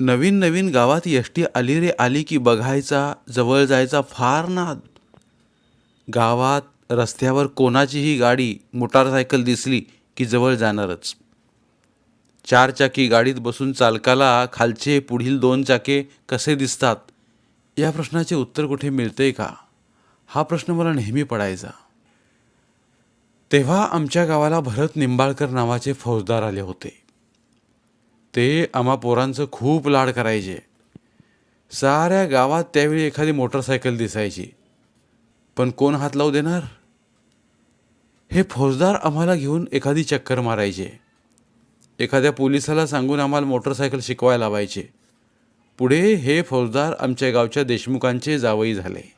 नवीन नवीन गावात यष्टी आली रे आली की बघायचा जवळ जायचा फार नाद. गावात रस्त्यावर कोणाचीही गाडी मोटारसायकल दिसली की जवळ जाणारच. चारचाकी गाडीत बसून चालकाला खालचे पुढील दोन चाके कसे दिसतात या प्रश्नाचे उत्तर कुठे मिळते का? हा प्रश्न मला नेहमी पडायचा. तेव्हा आमच्या गावाला भरत निंबाळकर नावाचे फौजदार आले होते. ते आम्हा पोरांचं खूप लाड करायचे. साऱ्या गावात त्यावेळी एखादी मोटरसायकल दिसायची. पण कोण हात लावू देणार? हे फौजदार आम्हाला घेऊन एखादी चक्कर मारायचे. एखाद्या पोलिसाला सांगून आम्हाला मोटरसायकल शिकवायला लावायचे. पुढे हे फौजदार आमच्या गावच्या देशमुखांचे जावई झाले.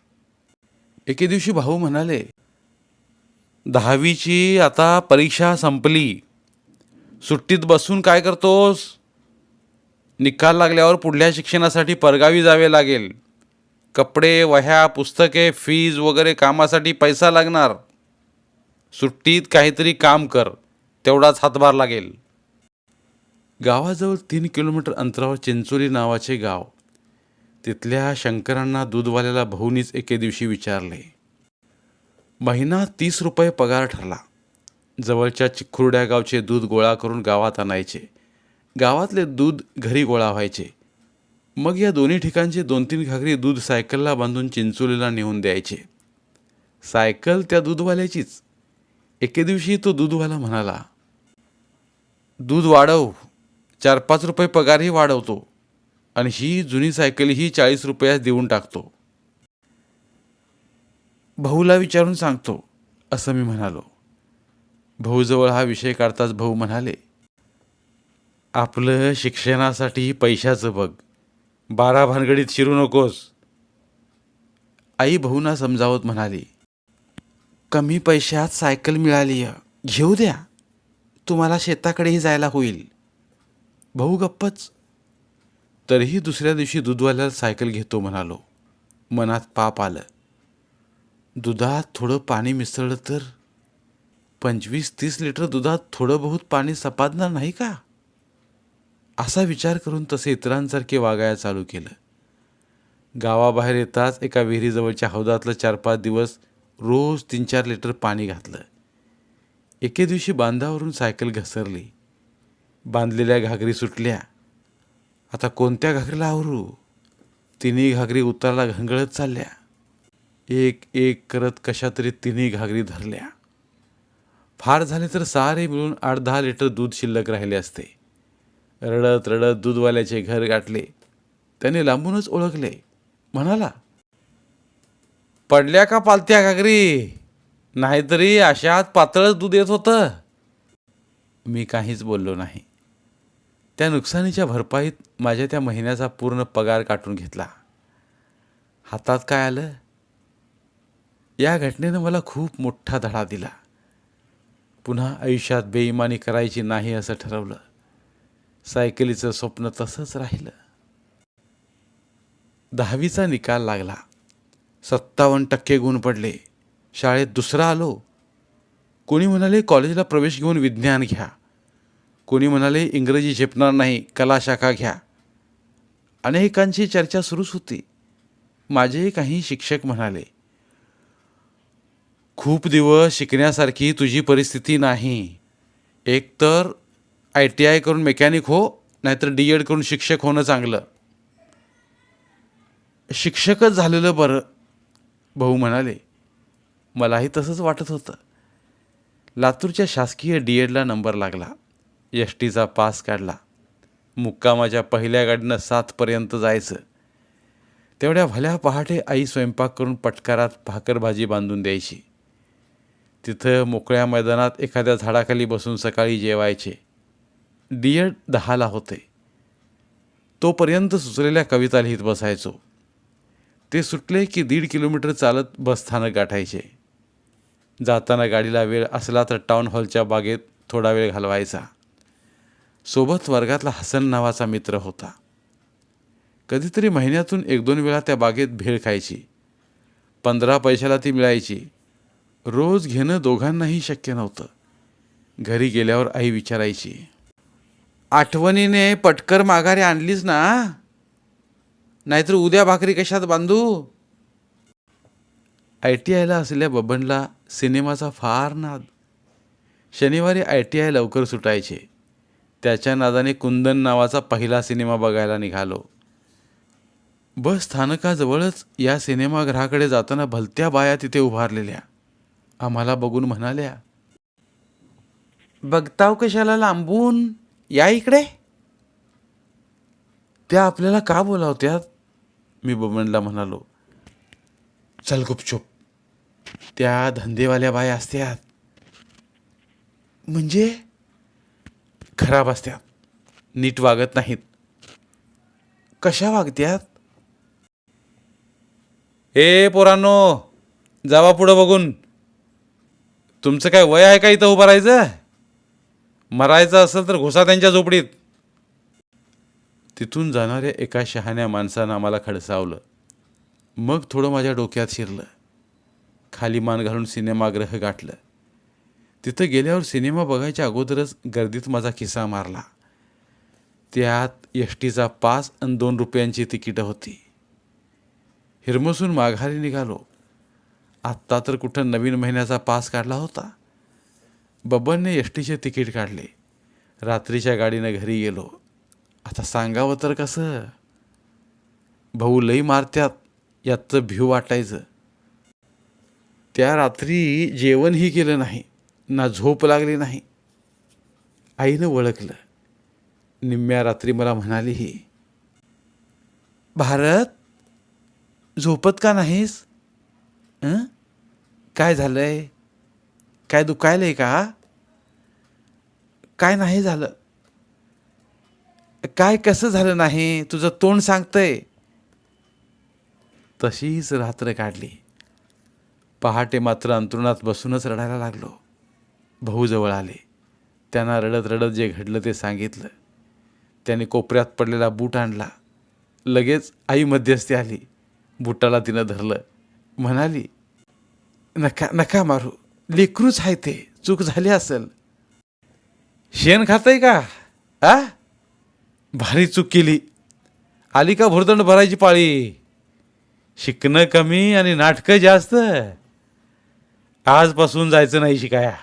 एके दिवशी भाऊ म्हणाले दहावीची आता परीक्षा संपली. सुट्टीत बसून काय करतोस? निकाल लागल्यावर पुढल्या शिक्षणासाठी परगावी जावे लागेल. कपडे वह्या पुस्तके फीज वगैरे कामासाठी पैसा लागणार. सुट्टीत काहीतरी काम कर तेवढाच हातभार लागेल. गावाजवळ तीन किलोमीटर अंतरावर चिंचोली नावाचे गाव. तिथल्या शंकरांना दूधवाल्याला भाऊनीच एके दिवशी विचारले. महिना तीस रुपये पगार ठरला. जवळच्या चिखुर्ड्या गावचे दूध गोळा करून गावात आणायचे. गावातले दूध घरी गोळा व्हायचे. मग या दोन्ही ठिकाणचे दोन तीन घागरी दूध सायकलला बांधून चिंचोलीला नेऊन द्यायचे. सायकल त्या दूधवाल्याचीच. एके दिवशी तो दूधवाला म्हणाला दूध वाढव. चार पाच रुपये पगारही वाढवतो आणि ही जुनी सायकलही चाळीस रुपयास देऊन टाकतो. भाऊला विचारून सांगतो असं मी म्हणालो. भाऊजवळ हा विषय काढताच भाऊ म्हणाले आपलं शिक्षणासाठी पैशाचं बघ. बारा भानगडीत शिरू नकोस. आई भाऊना समजावत म्हणाली कमी पैशात सायकल मिळाली घेऊ द्या. तुम्हाला शेताकडेही जायला होईल. भाऊ गप्पच. तरीही दुसऱ्या दिवशी दूधवाल्याला सायकल घेतो म्हणालो. मनात पाप आलं. दुधात थोडं पाणी मिसळलं तर? पंचवीस तीस लिटर दुधात थोडं बहुत पाणी सपादणार नाही का? असा विचार करून तसे इतरांसारखे वागायला चालू केलं. गावाबाहेर येताच एका विहिरीजवळच्या हौदातलं चार पाच दिवस रोज तीन चार लिटर पाणी घातलं. एके दिवशी बांधावरून सायकल घसरली. बांधलेल्या घागरी सुटल्या. आता कोणत्या घागरीला आवरू? तिन्ही घागरी उतारला घंगळत चालल्या. एक एक करत कशा तरी तिन्ही घागरी धरल्या. फार झाले तर सारे मिळून आठ दहा लिटर दूध शिल्लक राहिले असते. रडत रडत दूधवाल्याचे घर गाठले. त्याने लांबूनच ओळखले. म्हणाला पडल्या का पालत्या घागरी? नाहीतरी अशात पातळच दूध येत होतं. मी काहीच बोललो नाही. त्या नुकसानीच्या भरपाईत माझ्या त्या महिन्याचा पूर्ण पगार काटून घेतला. हातात काय आलं? या घटनेनं मला खूप मोठा धडा दिला. पुन्हा आयुष्यात बेईमानी करायची नाही असं ठरवलं. सायकलीचं स्वप्न तसंच राहिलं. दहावीचा निकाल लागला. सत्तावन्न टक्के गुण पडले. शाळेत दुसरा आलो. कोणी म्हणाले कॉलेजला प्रवेश घेऊन विज्ञान घ्या. कोणी म्हणाले इंग्रजी झेपणार नाही कला शाखा घ्या. अनेकांची चर्चा सुरूच होती. माझे काही शिक्षक म्हणाले खूप दिवस शिकण्यासारखी तुझी परिस्थिती नाही. एकतर आय टी आय करून मेकॅनिक हो नाहीतर डी एड करून शिक्षक होणं चांगलं. शिक्षकच झालेलं बरं भाऊ म्हणाले. मलाही तसंच वाटत होतं. लातूरच्या शासकीय डी एडला नंबर लागला. एस टीचा पास काढला. मुक्कामाच्या पहिल्या गाडीनं सातपर्यंत जायचं. तेवढ्या भल्या पहाटे आई स्वयंपाक करून पटकारात भाकर भाजी बांधून द्यायची. तिथं मोकळ्या मैदानात एखाद्या झाडाखाली बसून सकाळी जेवायचे. डी एड दहाला होते. तोपर्यंत सुचलेल्या कविता लिहित बसायचो. ते सुटले की दीड किलोमीटर चालत बसस्थानक गाठायचे. जाताना गाडीला वेळ असला तर टाउन हॉलच्या बागेत थोडा वेळ घालवायचा. सोबत वर्गातला हसन नावाचा मित्र होता. कधीतरी महिन्यातून एक दोन वेळा त्या बागेत भेळ खायची. पंधरा पैशाला ती मिळायची. रोज घेणं दोघांनाही शक्य नव्हतं. घरी गेल्यावर आई विचारायची आठवणीने पटकर माघारी आणलीच ना? नाहीतर उद्या भाकरी कशात बांधू? आय टी आयला असलेल्या बबनला सिनेमाचा फार नाद. शनिवारी आय टी आय लवकर सुटायचे. त्याच्या नादाने कुंदन नावाचा पहिला सिनेमा बघायला निघालो. बस स्थानकाजवळच या सिनेमागृहाकडे जाताना भलत्या बाया तिथे उभारलेल्या. आम्हाला बघून म्हणाल्या बघताव कशाला लांबून? या इकडे. त्या आपल्याला का बोलावत्यात मी बबनला म्हणालो चल गुपचूप त्या धंदेवाल्या बाया असत्यात. म्हणजे खराब असत्यात नीट वागत नाहीत. कशा वागत्यात? ए पोरांनो जावा पुढं बघून. तुमचं काय वय आहे का इथं उभं राहायचं? मरायचं असेल तर घुसा त्यांच्या झोपडीत. तिथून जाणाऱ्या एका शहाण्या माणसानं आम्हाला खडसावलं. मग थोडं माझ्या डोक्यात शिरलं. खाली मान घालून सिनेमागृह गाठलं. तिथं गेल्यावर सिनेमा बघायच्या अगोदरच गर्दीत माझा खिसा मारला. त्यात एस टीचा पास आणि दोन रुपयांची तिकीटं होती. हिरमसून माघारी निघालो. आत्ता तर कुठं नवीन महिन्याचा पास काढला होता. बब्बनने एस टीचे तिकीट काढले. रात्रीच्या गाडीनं घरी गेलो. आता सांगावं तर कसं? भाऊ लई मारत्यात यातचं भिव वाटायचं. त्या रात्री जेवणही केलं नाही ना झोप लागली नाही. आईनं ओळखलं निम्म्या रात्री मला म्हणाली ही भारत झोपत का नाहीस? काय काय झालंय? काय दुखायलंय का? काय नाही झालं. काय कसं झालं नाही? तुझं तोंड सांगतंय. तशीच रात्र काढली. पहाटे मात्र अंतरुणात बसूनच रडायला लागलो. भाऊ जवळ आले. त्यांना रडत रडत जे घडलं ते सांगितलं. त्याने कोपऱ्यात पडलेला बूट आणला. लगेच आई मध्यस्थी आली. बुटाला तिनं धरलं. म्हणाली नका नका मारू. लेकरूच आहे ते. चूक झाली असेल. शेण खातंय का? आ? भारी चूक केली. आली का भुर्दंड भरायची पाळी? शिकणं कमी आणि नाटकं जास्त. आजपासून जायचं नाही शिकाया.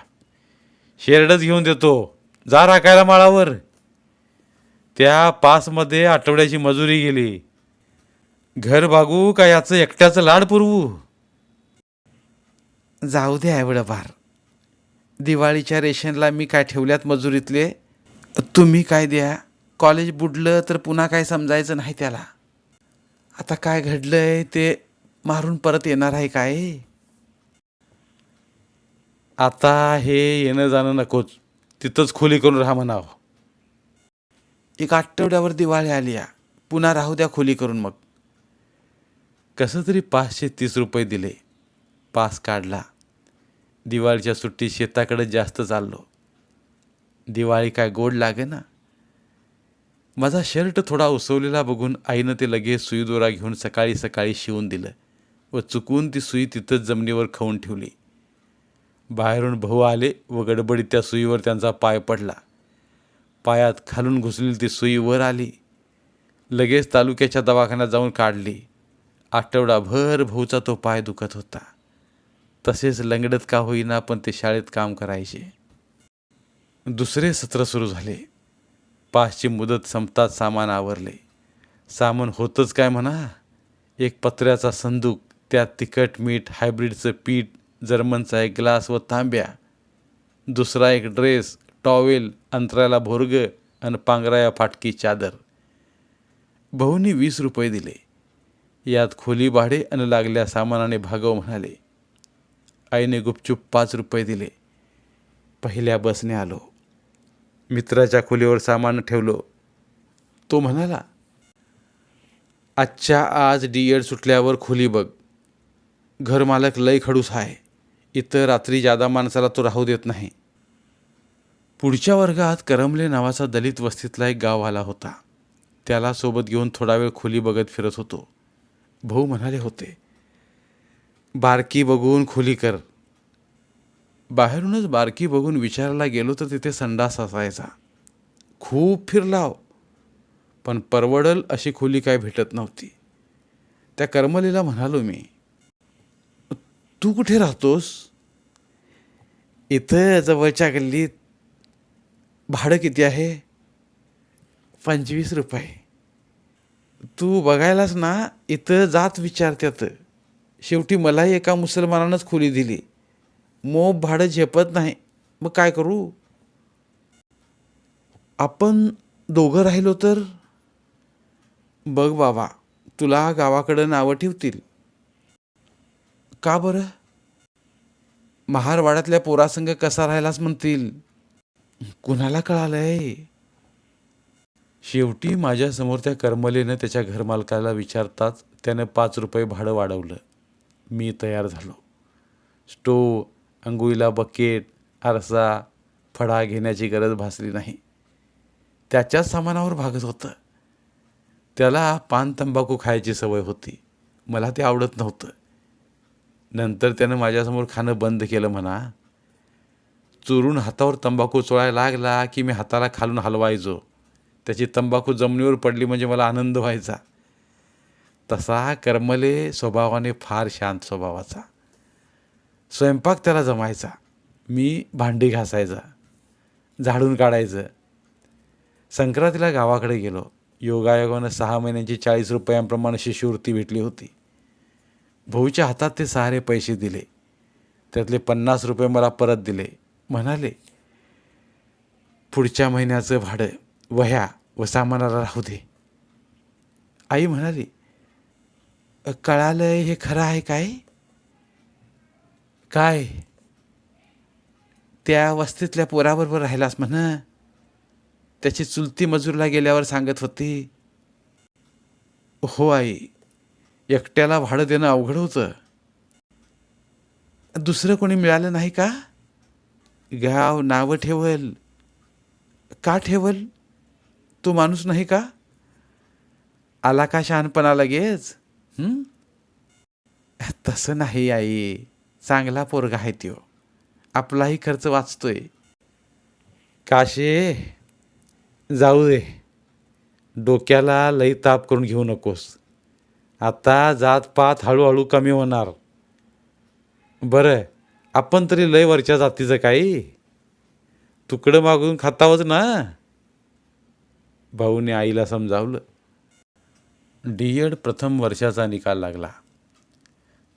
शेरडच घेऊन देतो. जा राखायला माळावर. त्या पासमध्ये आठवड्याची मजुरी गेली. घर भागू का याचं एकट्याचं लाड पुरवू? जाऊ दे एवढं भार. दिवाळीच्या रेशनला मी काय ठेवल्यात मजुरीतले? तुम्ही काय द्या? कॉलेज बुडलं तर पुन्हा काय समजायचं नाही त्याला. आता काय घडलंय ते मारून परत येणार आहे काय? आता हे येणं जाणं नकोच. तिथंच खोली करून राहा म्हणावं. एक आठवड्यावर दिवाळी आली या. पुन्हा राहू द्या खोली करून मग. कसं तरी पाचशे तीस रुपये दिले. पास काढला. दिवाळीच्या सुट्टीत शेताकडे जास्त चाललो. दिवाळी काय गोड लागे ना? माझा शर्ट थोडा उसवलेला बघून आईनं ते लगेच सुई दोरा घेऊन सकाळी सकाळी शिवून दिलं व चुकून ती सुई तिथंच जमिनीवर खाऊन ठेवली. बाहेरून भाऊ आले व गडबडीत त्या सुईवर त्यांचा पाय पडला. पायात खालून घुसलेली ती सुई वर आली. लगेच तालुक्याच्या दवाखान्यात जाऊन काढली. आठवडाभर भाऊचा तो पाय दुखत होता. तसेच लंगडत का होईना पण ते शाळेत काम करायचे. दुसरे सत्र सुरू झाले. पाचची मुदत संपताच सामान आवरले. सामान होतंच काय म्हणा? एक पत्र्याचा संदूक त्यात तिखट मीठ हायब्रिडचं पीठ जर्मनचा एक ग्लास व तांब्या. दुसरा एक ड्रेस टॉवेल अंतराला भोरग आणि पांघराया फाटकी चादर. भाऊनी वीस रुपये दिले. यात खोली भाडे आणि लागल्या सामानाने भागव म्हणाले आईने गुपचूप पाच रुपये दिले. पहिल्या बसने आलो. मित्राच्या खोलीवर सामान ठेवलो. तो म्हणाला आजच्या आज डी एड सुटल्यावर खोली बघ. घरमालक लय खडूस आहे. इथं रात्री जादा माणसाला तो राहू देत नाही. पुढच्या वर्गात करमले नावाचा दलित वस्तीतला एक गाव आला होता. त्याला सोबत घेऊन थोडा वेळ खोली बघत फिरत होतो. भाऊ म्हणाले होते बारकी बघून खोली कर. बाहेरूनच बारकी बघून विचारायला गेलो तर तिथे संडास असायचा. खूप फिरलाव पण परवडल अशी खोली काय भेटत नव्हती. त्या करमलीला म्हणालो मी तू कुठे राहतोस? इथं जवळच्या गल्लीत भाडं किती आहे? पंचवीस रुपये. तू बघायलास ना इथं जात विचारत्यात. शेवटी मलाही एका मुसलमानानंच खोली दिली. मोब भाडं झेपत नाही. मग काय करू? आपण दोघं राहिलो तर? बघ बाबा तुला गावाकडं नावं ठेवतील. का बरं? महारवाड्यातल्या पोरासंग कसा राहिलाच म्हणतील? कुणाला कळालंय? शेवटी माझ्यासमोर त्या करमलेनं त्याच्या घरमालकाला विचारताच त्यानं पाच रुपये भाडं वाढवलं. मी तयार झालो. स्टोव अंघोळीला बकेट आरसा फडा घेण्याची गरज भासली नाही. त्याच्याच सामानावर भागत होतं. त्याला पान तंबाखू खायची सवय होती. मला ते आवडत नव्हतं. नंतर त्यानं माझ्यासमोर खाणं बंद केलं म्हणा. चुरून हातावर तंबाखू चोळायला लागला की मी हाताला खालून हलवायचो. त्याची तंबाखू जमिनीवर पडली म्हणजे मला आनंद व्हायचा. तसा कर्मले स्वभावाने फार शांत स्वभावाचा स्वयंपाक त्याला जमायचा. मी भांडी घासायचा. झाडून काढायचं. संक्रांतीला गावाकडे गेलो. योगायोगानं सहा महिन्यांची चाळीस रुपयांप्रमाणे शिष्यवृत्ती भेटली होती. भाऊच्या हातात ते सारे पैसे दिले. त्यातले पन्नास रुपये मला परत दिले. म्हणाले पुढच्या महिन्याचं भाडं वह्या व सामानाला राहू दे. आई म्हणाली कळालंय हे खरं आहे काय? काय? त्या वस्तीतल्या पोराबरोबर राहिलास म्हण. त्याची चुलती मजूरला गेल्यावर सांगत होती हो आई एकट्याला भाडं देणं अवघड होतं. दुसरं कोणी मिळालं नाही का? गाव नावं ठेवल. का ठेवल? तो माणूस नाही का? आला का शहाणपणा लगेच तसं नाही आई. चांगला पोरगा आहे त्यो. आपलाही खर्च वाचतोय. काशे जाऊ दे. डोक्याला लई ताप करून घेऊ नकोस. आता जात पात हळूहळू कमी होणार. बरं आपण तरी लय वरच्या जातीचं काही. तुकडं मागून खातावच ना. भाऊने आईला समजावलं. डी एड प्रथम वर्षाचा निकाल लागला.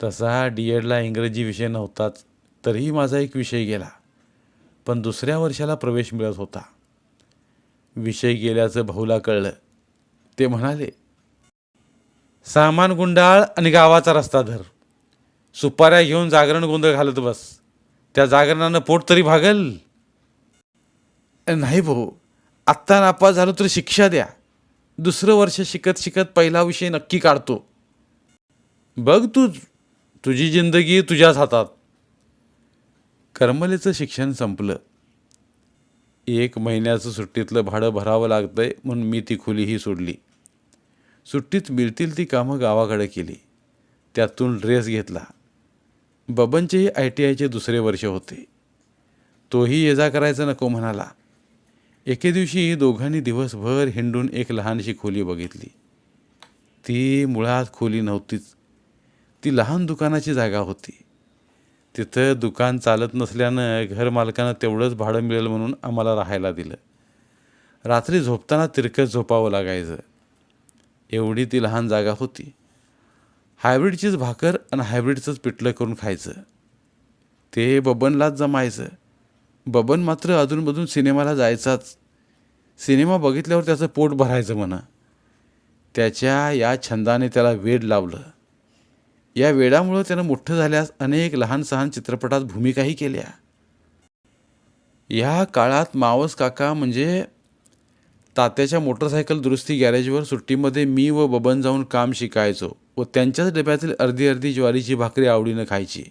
तसा डी एडला इंग्रजी विषय नव्हताच तरीही माझा एक विषय गेला. पण दुसऱ्या वर्षाला प्रवेश मिळत होता. विषय गेल्याचं भाऊला कळलं. ते म्हणाले सामान गुंडाळ आणि गावाचा रस्ता धर. सुपाऱ्या घेऊन जागरण गोंधळ घालत बस. त्या जागरणानं पोट तरी भागल. नाही भाऊ आत्ता नापास झालो तर शिक्षा द्या. दुसरं वर्ष शिकत शिकत पहिला विषय नक्की काढतो. बघ तू तुझी जिंदगी तुझ्याच हातात. करमलेचं शिक्षण संपलं. एक महिन्याचं सुट्टीतलं भाडं भरावं लागतंय म्हणून मी ती खोलीही सोडली. सुट्टीत मिळतील ती कामं गावाकडे केली. त्यातून ड्रेस घेतला. बबनचेही आय टी आयचे दुसरे वर्ष होते. तोही ये जा करायचं नको म्हणाला. एके दिवशी दोघांनी दिवसभर हिंडून एक लहानशी खोली बघितली. ती मुळात खोली नव्हतीच. ती लहान दुकानाची जागा होती. तिथं दुकान चालत नसल्यानं घरमालकानं तेवढंच भाडं मिळेल म्हणून आम्हाला राहायला दिलं. रात्री झोपताना तिरकत झोपावं लागायचं. एवढी ती लहान जागा होती. हायब्रिडचीच भाकर आणि हायब्रिडचंच पिठलं करून खायचं. ते बबनलाच जमायचं. बबन मात्र अधूनमधून सिनेमाला जायचाच. सिनेमा बघितल्यावर त्याचं पोट भरायचं म्हणा. त्याच्या या छंदाने त्याला वेड लावलं. या वेडामुळं त्यानं मोठं झाल्यास अनेक लहान सहान चित्रपटात भूमिकाही केल्या. या काळात मावस काका म्हणजे तात्याच्या मोटरसायकल दुरुस्ती गॅरेजवर सुट्टीमध्ये मी व बबन जाऊन काम शिकायचो व त्यांच्याच डब्यातील अर्धी अर्धी ज्वारीची भाकरी आवडीनं खायची.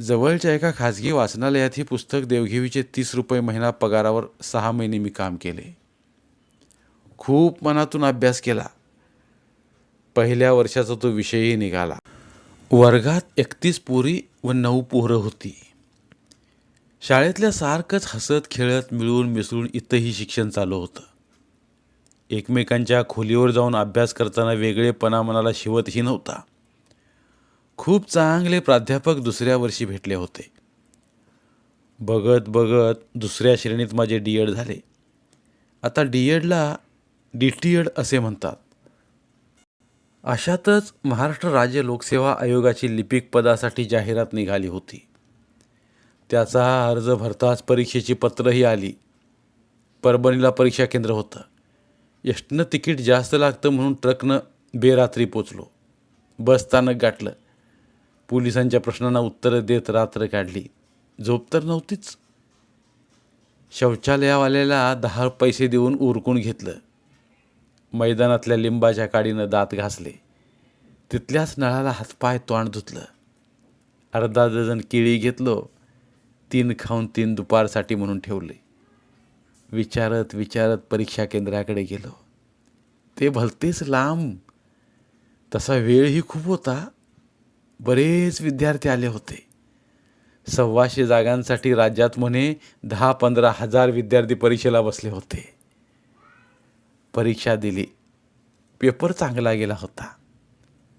जवळच्या एका खाजगी वाचनालयात ही पुस्तक देवघेवीचे तीस रुपये महिना पगारावर सहा महिने मी काम केले. खूप मनातून अभ्यास केला. पहिल्या वर्षाचा तो विषयही निघाला. वर्गात एकतीस पोरी व नऊ पोरं होती. शाळेतल्या सारखंच हसत खेळत मिळून मिसळून इथंही शिक्षण चालू होतं. एकमेकांच्या खोलीवर जाऊन अभ्यास करताना वेगळेपणा मनाला शिवतही नव्हता. खूप चांगले प्राध्यापक दुसऱ्या वर्षी भेटले होते. बघत बघत दुसऱ्या श्रेणीत माझे डी एड झाले. आता डी एडला डी टी एड असे म्हणतात. अशातच महाराष्ट्र राज्य लोकसेवा आयोगाची लिपिक पदासाठी जाहिरात निघाली होती. त्याचा अर्ज भरताच परीक्षेची पत्रही आली. परभणीला परीक्षा केंद्र होतं. एसटीनं तिकीट जास्त लागतं म्हणून ट्रकनं बेरात्री पोचलो. बस स्थानक गाठलं. पोलिसांच्या प्रश्नांना उत्तरं देत रात्र काढली. झोप तर नव्हतीच. शौचालयावाल्याला दहा पैसे देऊन उरकून घेतलं. मैदानातल्या लिंबाच्या काडीनं दात घासले. तिथल्याच नळाला हातपाय तोंड धुतलं. अर्धा डझन केळी घेतलो. तीन खाऊन तीन दुपारसाठी म्हणून ठेवले. विचारत विचारत परीक्षा केंद्राकडे गेलो. ते भलतेच लांब. तसा वेळही खूप होता. बरेच विद्यार्थी आले होते. सव्वाशे जागांसाठी राज्यात म्हणे दहा पंधरा हजार विद्यार्थी परीक्षेला बसले होते. परीक्षा दिली. पेपर चांगला गेला होता.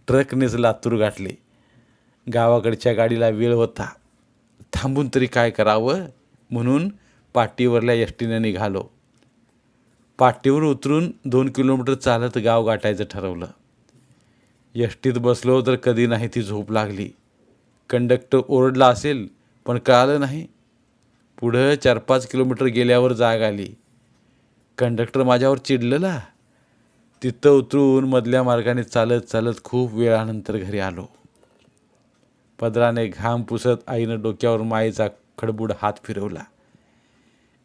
ट्रकनेच लातूर गाठले. गावाकडच्या गाडीला वेळ होता. थांबून तरी काय करावं? म्हणून पाटीवरल्या एस निघालो. पाटीवर उतरून दोन किलोमीटर चालत गाव गाठायचं ठरवलं. यष्टीत बसलो तर कधी नाही ती झोप लागली. कंडक्टर ओरडला असेल पण कळालं नाही. पुढं चार पाच किलोमीटर गेल्यावर जाग आली. कंडक्टर माझ्यावर चिडलेला. तिथं उतरून मधल्या मार्गाने चालत चालत खूप वेळानंतर घरी आलो. पदराने घाम पुसत आईनं डोक्यावर मायेचा खडबूड हात फिरवला.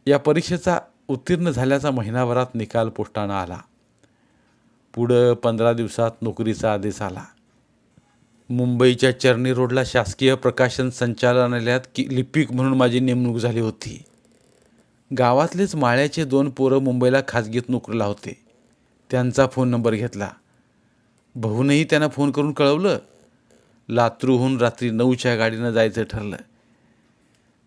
या परीक्षेचा उत्तीर्ण झाल्याचा महिनाभरात निकाल पोस्टानं आला. पुढं पंधरा दिवसात नोकरीचा आदेश आला. मुंबईच्या चर्नी रोडला शासकीय प्रकाशन संचालनालयात की लिपिक म्हणून माझी नेमणूक झाली होती. गावातलेच माळ्याचे दोन पोरं मुंबईला खाजगीत नोकरीला होते. त्यांचा फोन नंबर घेतला. भाऊनही त्यांना फोन करून कळवलं. लातूरहून रात्री नऊच्या गाडीनं जायचं ठरलं.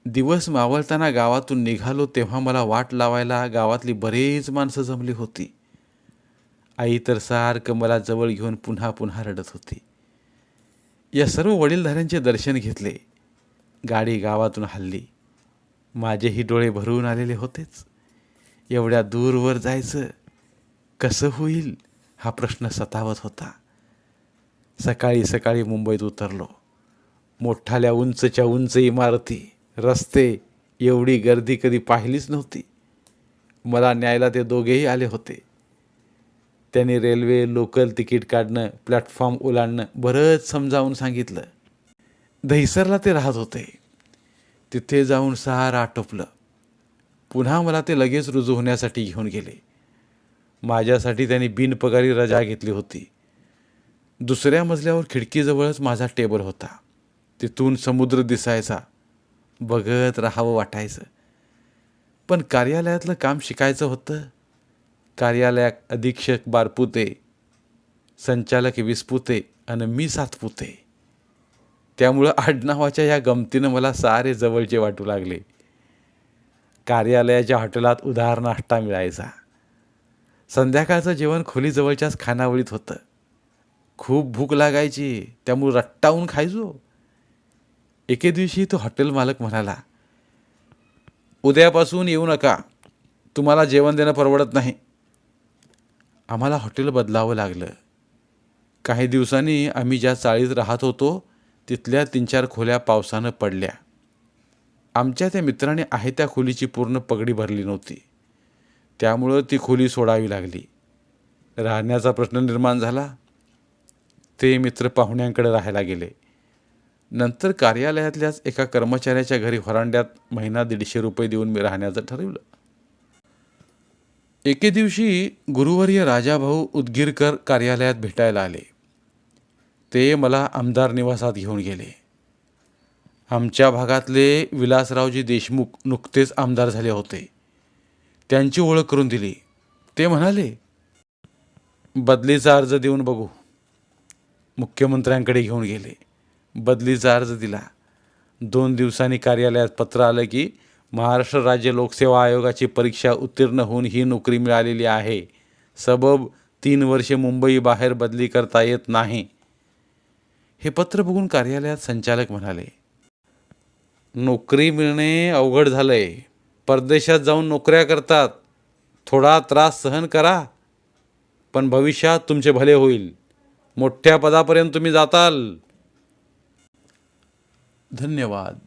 दिवस मावळताना गावातून निघालो तेव्हा मला वाट लावायला गावातली बरीच माणसं जमली होती. आई तर सारखं मला जवळ घेऊन पुन्हा पुन्हा रडत होती. या सर्व वडीलधाऱ्यांचे दर्शन घेतले. गाडी गावातून हल्ली. माझेही डोळे भरून आलेले होतेच. एवढ्या दूरवर जायचं कसं होईल हा प्रश्न सतावत होता. सकाळी सकाळी मुंबईत उतरलो. मोठाल्या उंचच्या उंच इमारती रस्ते एवढी गर्दी कधी पाहिलीच नव्हती. मला न्यायला ते दोघेही आले होते. त्यांनी रेल्वे लोकल तिकीट काढणं प्लॅटफॉर्म ओलांडणं बरंच समजावून सांगितलं. दहिसरला ते राहत होते. तिथे जाऊन सहारा आटोपलं पुन्हा मला ते लगेच रुजू होण्यासाठी घेऊन गेले. माझ्यासाठी त्यांनी बिनपगारी रजा घेतली होती. दुसऱ्या मजल्यावर खिडकीजवळच माझा टेबल होता. तिथून समुद्र दिसायचा. बघत राहावं वाटायचं. पण कार्यालयातलं काम शिकायचं होतं. कार्यालयात अधीक्षक बारपुते संचालक विसपुते आणि मी सातपुते. त्यामुळं आडनावाच्या या गमतीनं मला सारे जवळचे वाटू लागले. कार्यालयाच्या हॉटेलात उदार नाश्ता मिळायचा. संध्याकाळचं जेवण खोलीजवळच्याच खानावळीत होतं. खूप भूक लागायची त्यामुळं रट्टावून खायचो. एके दिवशी तो हॉटेल मालक म्हणाला उद्यापासून येऊ नका. तुम्हाला जेवण देणं परवडत नाही. आम्हाला हॉटेल बदलावं लागलं. काही दिवसांनी आम्ही ज्या चाळीत राहत होतो तिथल्या तीन चार खोल्या पावसानं पडल्या. आमच्या त्या मित्राने आहे त्या खोलीची पूर्ण पगडी भरली नव्हती. त्यामुळं ती खोली सोडावी लागली. राहण्याचा प्रश्न निर्माण झाला. ते मित्र पाहुण्यांकडे राहायला गेले. नंतर कार्यालयातल्याच एका कर्मचाऱ्याच्या घरी व्हरांड्यात महिना दीडशे रुपये देऊन मी राहण्याचं ठरवलं. एके दिवशी गुरुवर्य राजाभाऊ उदगीरकर कार्यालयात भेटायला आले. ते मला आमदार निवासात घेऊन गेले. आमच्या भागातले विलासरावजी देशमुख नुकतेच आमदार झाले होते. त्यांची ओळख करून दिली. ते म्हणाले बदलीचा अर्ज देऊन बघू. मुख्यमंत्र्यांकडे घेऊन गेले. बदलीचा अर्ज दिला. दोन दिवसांनी कार्यालयात पत्र आलं की महाराष्ट्र राज्य लोकसेवा आयोगाची परीक्षा उत्तीर्ण होऊन ही नोकरी मिळालेली आहे. सबब तीन वर्षे मुंबई बाहेर बदली करता येत नाही. हे पत्र बघून कार्यालयात संचालक म्हणाले नोकरी मिळणे अवघड झालं आहे परदेशात जाऊन नोकऱ्या करतात. थोडा त्रास सहन करा. पण भविष्यात तुमचे भले होईल. मोठ्या पदापर्यंत तुम्ही जाताल. धन्यवाद.